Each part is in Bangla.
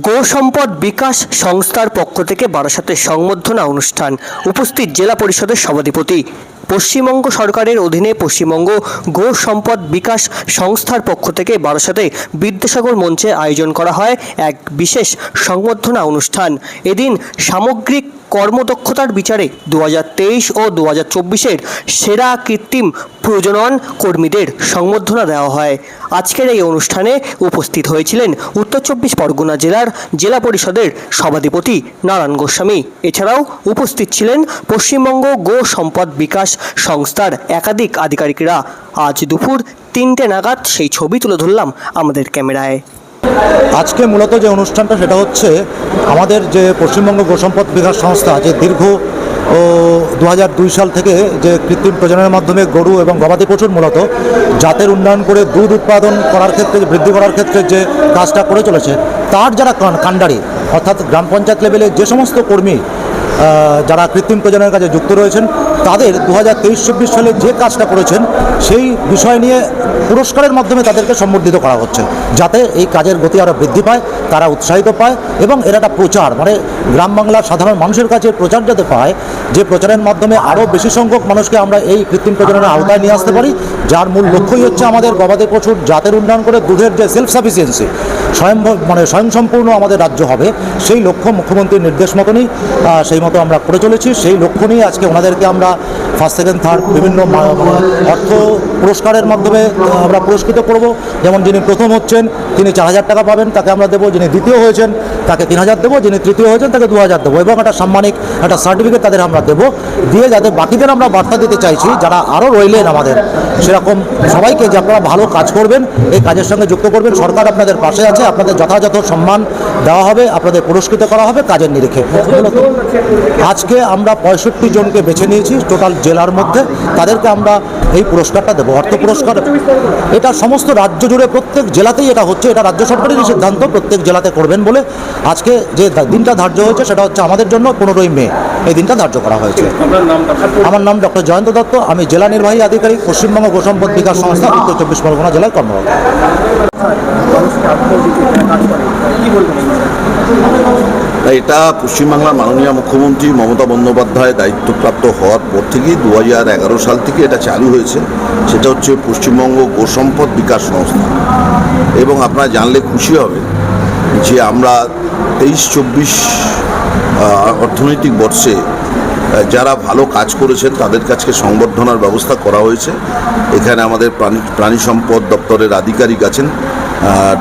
গো সম্পদ বিকাশ সংস্থার পক্ষ থেকে বারাসাতের সংবর্ধনা অনুষ্ঠান উপস্থিত জেলা পরিষদের সভাধিপতি। পশ্চিমবঙ্গ সরকারের অধীনে পশ্চিমবঙ্গ গো সম্পদ বিকাশ সংস্থার পক্ষ থেকে বারাসাতে বিদ্যাসাগর মঞ্চে আয়োজন করা হয় এক বিশেষ সংবর্ধনা অনুষ্ঠান। এদিন সামগ্রিক কর্মদক্ষতার বিচারে দু ও দু হাজার সেরা কৃত্রিম প্রজনন কর্মীদের সংবর্ধনা দেওয়া হয়। আজকের এই অনুষ্ঠানে উপস্থিত হয়েছিলেন উত্তর চব্বিশ পরগনা জেলার জেলা পরিষদের সভাধিপতি নারায়ণ গোস্বামী। এছাড়াও উপস্থিত ছিলেন পশ্চিমবঙ্গ গো সম্পদ বিকাশ সংস্থার একাধিক আধিকারিকরা। আজ দুপুর তিনটে নাগাদ সেই ছবি তুলে ধরলাম আমাদের ক্যামেরায়। আজকে মূলত যে অনুষ্ঠানটা সেটা হচ্ছে আমাদের যে পশ্চিমবঙ্গ গোসম্পদ বিকাশ সংস্থা, যে দীর্ঘ, ও দু হাজার দুই সাল থেকে যে কৃত্রিম প্রজননের মাধ্যমে গরু এবং গবাদি পশুর মূলত জাতের উন্নয়ন করে দুধ উৎপাদন করার ক্ষেত্রে, বৃদ্ধি করার ক্ষেত্রে যে কাজটা করে চলেছে, তার যারা কাণ্ডারি, অর্থাৎ গ্রাম পঞ্চায়েত লেভেলে যে সমস্ত কর্মী যারা কৃত্রিম প্রজনের কাজে যুক্ত রয়েছেন, তাদের দু হাজার তেইশ চব্বিশ সালে যে কাজটা করেছেন, সেই বিষয় নিয়ে পুরস্কারের মাধ্যমে তাদেরকে সম্বর্ধিত করা হচ্ছে। যাতে এই কাজের গতি আরও বৃদ্ধি পায়, তারা উৎসাহিত পায় এবং এর একটা প্রচার মানে গ্রাম বাংলার সাধারণ মানুষের কাছে প্রচার যাতে পায়, যে প্রচারের মাধ্যমে আরও বেশি সংখ্যক মানুষকে আমরা এই কৃত্রিম প্রজননের আওতায় নিয়ে আসতে পারি, যার মূল লক্ষ্যই হচ্ছে আমাদের গবাদি পশুর জাতের উন্নয়ন করে দুধের যে সেলফ সাফিসিয়েন্সি স্বয়ং মানে স্বয়ংসম্পূর্ণ আমাদের রাজ্য হবে, সেই লক্ষ্য মুখ্যমন্ত্রীর নির্দেশ মতনই সেই মতো আমরা করে চলেছি। সেই লক্ষ্য নিয়ে আজকে ওনাদেরকে আমরা ফার্স্ট সেকেন্ড থার্ড বিভিন্ন অর্থ পুরস্কারের মাধ্যমে আমরা পুরস্কৃত করব। যেমন যিনি প্রথম হচ্ছেন, তিনি চার হাজার টাকা পাবেন, তাকে আমরা দেবো। যিনি দ্বিতীয় হয়েছেন, তাকে তিন হাজার দেবো। যিনি তৃতীয় হয়েছেন তাকে দু হাজার দেবো এবং একটা সাম্মানিক একটা সার্টিফিকেট তাদের আমরা দেবো। দিয়ে যাতে বাকিদের আমরা বার্তা দিতে চাইছি, যারা আরও রইলেন আমাদের। সেরকম সবাইকে যে আপনারা ভালো কাজ করবেন, এই কাজের সঙ্গে যুক্ত করবেন। সরকার আপনাদের পাশে আছে, আপনাদের যথাযথ সম্মান দেওয়া হবে, আপনাদের পুরস্কৃত করা হবে কাজের নিরিখে। আজকে আমরা পঁয়ষট্টি জনকে বেছে নিয়েছি টোটাল জেলার মধ্যে। তাদেরকে আমরা এই পুরস্কারটা দেবো, অর্থ পুরস্কার। এটা সমস্ত রাজ্য জুড়ে প্রত্যেক জেলাতেই এটা হচ্ছে। এটা রাজ্য সরকারেরই সিদ্ধান্ত, প্রত্যেক জেলাতে করবেন বলে আজকে যে দিনটা ধার্য হয়েছে সেটা হচ্ছে আমাদের জন্য পনেরোই মে এই দিনটা ধার্য করা হয়েছে। আমার নাম ডক্টর জয়ন্ত দত্ত আমি জেলা নির্বাহী আধিকারিক পশ্চিমবঙ্গ গোসম্পদ বিকাশ সংস্থা উত্তর চব্বিশ পরগনা জেলায় কর্মরত। তাই এটা পশ্চিমবাংলার মাননীয় মুখ্যমন্ত্রী মমতা বন্দ্যোপাধ্যায় দায়িত্বপ্রাপ্ত হওয়ার পর থেকেই দু এগারো সাল থেকে এটা চালু হয়েছে। সেটা হচ্ছে পশ্চিমবঙ্গ গোসম্পদ বিকাশ সংস্থা। এবং আপনারা জানলে খুশি হবে যে আমরা তেইশ, চব্বিশ অর্থনৈতিক বর্ষে যারা ভালো কাজ করেছেন, তাদের কাছে সংবর্ধনার ব্যবস্থা করা হয়েছে। এখানে আমাদের প্রাণী প্রাণী সম্পদ দপ্তরের আধিকারিক আছেন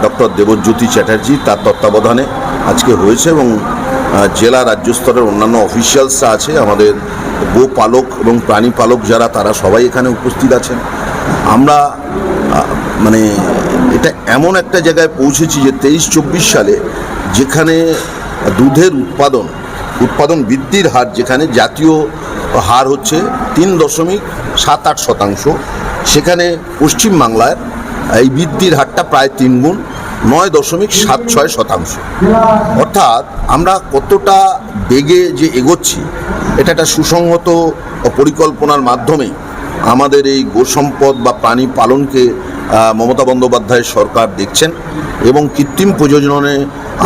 ডক্টর দেবজ্যোতি চ্যাটার্জি। তার তত্ত্বাবধানে আজকে হয়েছে এবং জেলা রাজ্য স্তরের অন্যান্য অফিসিয়ালসরা আছে। আমাদের গো পালক এবং প্রাণী পালক যারা, তারা সবাই এখানে উপস্থিত আছেন। আমরা মানে এটা এমন একটা জায়গায় পৌঁছেছি যে তেইশ চব্বিশ সালে যেখানে দুধের উৎপাদন উৎপাদন বৃদ্ধির হার যেখানে জাতীয় হার হচ্ছে তিন দশমিক সাত আট শতাংশ, সেখানে পশ্চিমবাংলার এই বৃদ্ধির হারটা প্রায় তিন গুণ, নয় দশমিক সাত ছয় শতাংশ। অর্থাৎ আমরা কতটা বেগে যে এগোচ্ছি, এটা একটা সুসংহত পরিকল্পনার মাধ্যমে আমাদের এই গোসম্পদ বা প্রাণী পালনকে মমতা বন্দ্যোপাধ্যায়ের সরকার দেখছেন এবং কৃত্রিম প্রযোজনে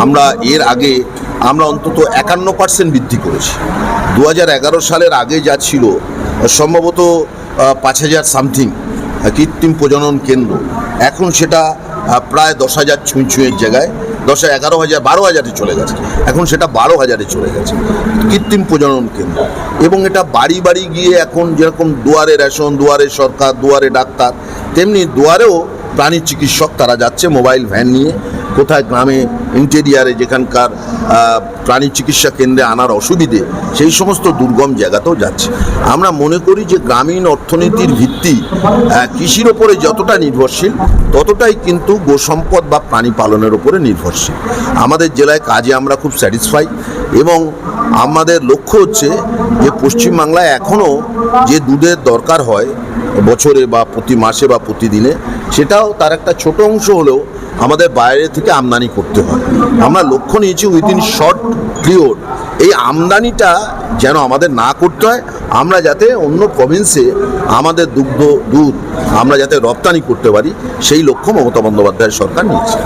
আমরা এর আগে, আমরা অন্তত একান্ন পার্সেন্ট বৃদ্ধি করেছি। দু সালের আগে যা ছিল, সম্ভবত পাঁচ হাজার সামথিং কৃত্রিম প্রজনন কেন্দ্র। এখন সেটা প্রায় দশ হাজার ছুঁই ছুঁয়ের জায়গায়। দশ এগারো হাজার, বারো হাজারে চলে গেছে। এখন সেটা বারো হাজারে চলে গেছে। কৃত্রিম প্রজনন কেন্দ্র। এবং এটা বাড়ি বাড়ি গিয়ে এখন যেরকম দুয়ারে রেশন, দুয়ারে সরকার, দুয়ারে ডাক্তার, তেমনি দুয়ারেও প্রাণী চিকিৎসক তারা যাচ্ছে মোবাইল ভ্যান নিয়ে। কোথায় গ্রামে ইন্টেরিয়ারে যেখানকার প্রাণী চিকিৎসা কেন্দ্রে আনার অসুবিধে, সেই সমস্ত দুর্গম জায়গাতেও যাচ্ছে। আমরা মনে করি যে গ্রামীণ অর্থনীতির ভিত্তি কৃষির ওপরে যতটা নির্ভরশীল, ততটাই কিন্তু গোসম্পদ বা প্রাণী পালনের ওপরে নির্ভরশীল। আমাদের জেলায় কাজে আমরা খুব স্যাটিসফাই এবং আমাদের লক্ষ্য হচ্ছে যে পশ্চিমবাংলায় এখনও যে দুধের দরকার হয় বছরে বা প্রতি মাসে বা প্রতিদিনে সেটাও তার একটা ছোট অংশ হলেও আমাদের বাইরে থেকে আমদানি করতে হয়। আমরা লক্ষ্য নিয়েছি উইদিন শর্ট পিরিয়ড এই আমদানিটা যেন আমাদের না করতে হয়। আমরা যাতে অন্য প্রভিন্সে আমাদের দুগ্ধ, দুধ আমরা যাতে রপ্তানি করতে পারি, সেই লক্ষ্য মমতা বন্দ্যোপাধ্যায়ের সরকার নিয়েছে।